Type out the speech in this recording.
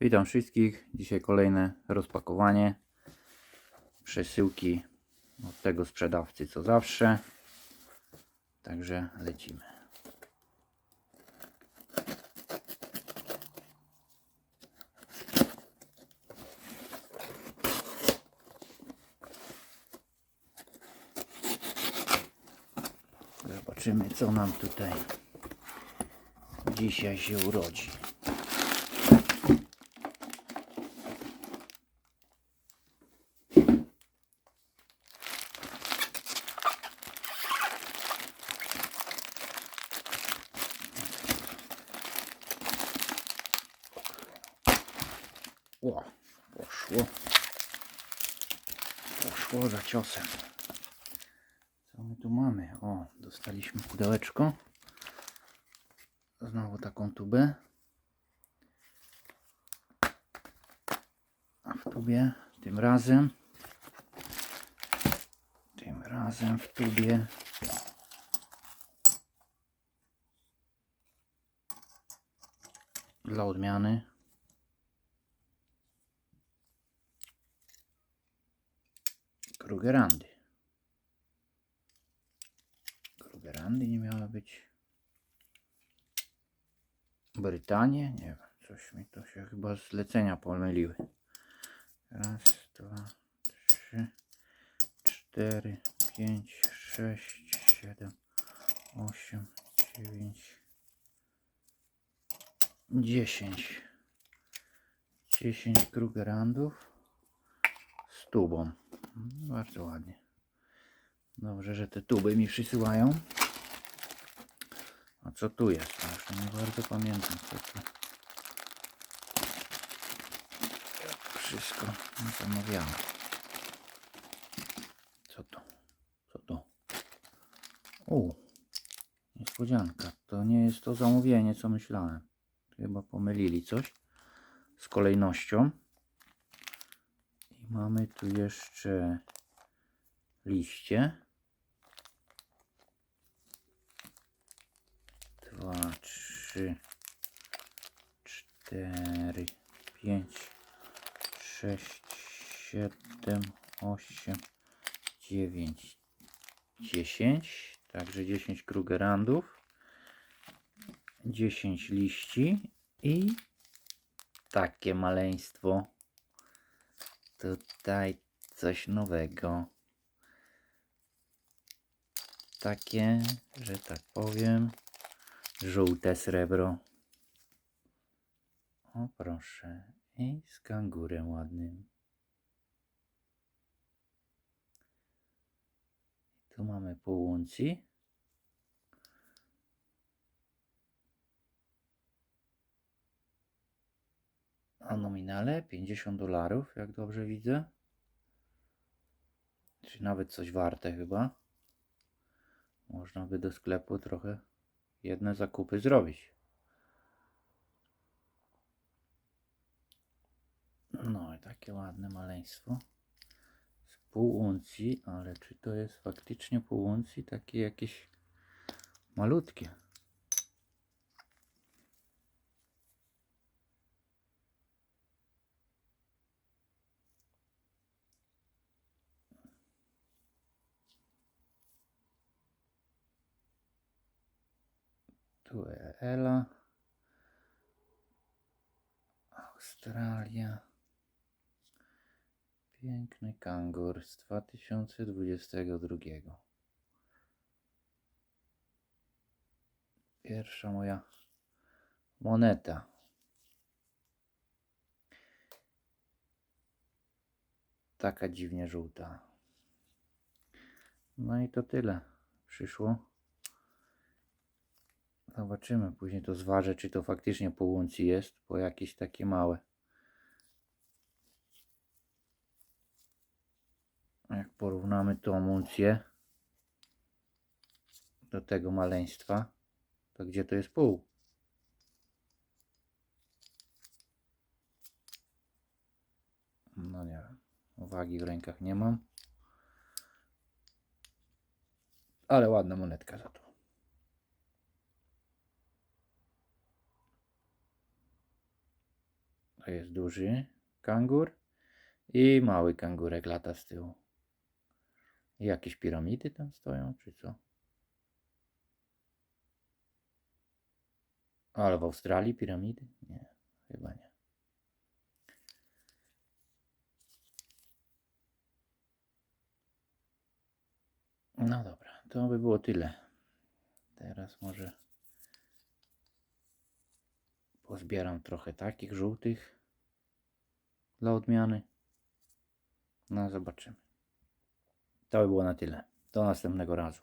Witam wszystkich. Dzisiaj kolejne rozpakowanie przesyłki od tego sprzedawcy co zawsze. Także lecimy. Zobaczymy co nam tutaj dzisiaj się urodzi. O, poszło. Poszło za ciosem. Co my tu mamy? O, dostaliśmy pudełeczko. Znowu taką tubę. A w tubie tym razem tym razem w tubie dla odmiany Krugerandy. Krugerandy nie miała być. Brytanie? Nie wiem, coś mi to się chyba zlecenia pomyliły. Raz, dwa, trzy, cztery, pięć, sześć, siedem, osiem, dziewięć, dziesięć. Dziesięć Krugerandów z tubą. Mm, Bardzo ładnie. Dobrze, że te tuby mi przysyłają. A co tu jest? Ja Już nie bardzo pamiętam co tu. Wszystko zamawiałem. Co to? Co to? U, niespodzianka. To nie jest to zamówienie, co myślałem. Chyba pomylili coś z kolejnością. Mamy tu jeszcze liście. Dwa, trzy, cztery, pięć, sześć, siedem, osiem, dziewięć, dziesięć. Także dziesięć krugerandów, dziesięć liści i takie maleństwo. Tutaj coś nowego. Takie, że tak powiem, żółte srebro. O proszę. I z kangurem ładnym. Tu mamy pół A nominale 50 dolarów, jak dobrze widzę. Czyli nawet coś warte chyba. Można by do sklepu trochę jedne zakupy zrobić. No i takie ładne maleństwo. Z pół uncji, ale czy to jest faktycznie pół uncji? Takie jakieś malutkie. Tu Ela. Australia. Piękny kangur z 2022. Pierwsza moja moneta. Taka dziwnie żółta. No i to tyle. Przyszło. Zobaczymy, później to zważę, czy to faktycznie pół uncji jest, bo jakieś takie małe. Jak porównamy tą uncję do tego maleństwa, to gdzie to jest pół? No nie wiem, wagi w rękach nie mam. Ale ładna monetka za to. Jest duży kangur i mały kangurek lata z tyłu. Jakieś piramidy tam stoją, czy co? Ale w Australii piramidy? Nie, chyba nie. No dobra, to by było tyle. Teraz może pozbieram trochę takich żółtych dla odmiany. No zobaczymy. To by było na tyle. Do następnego razu.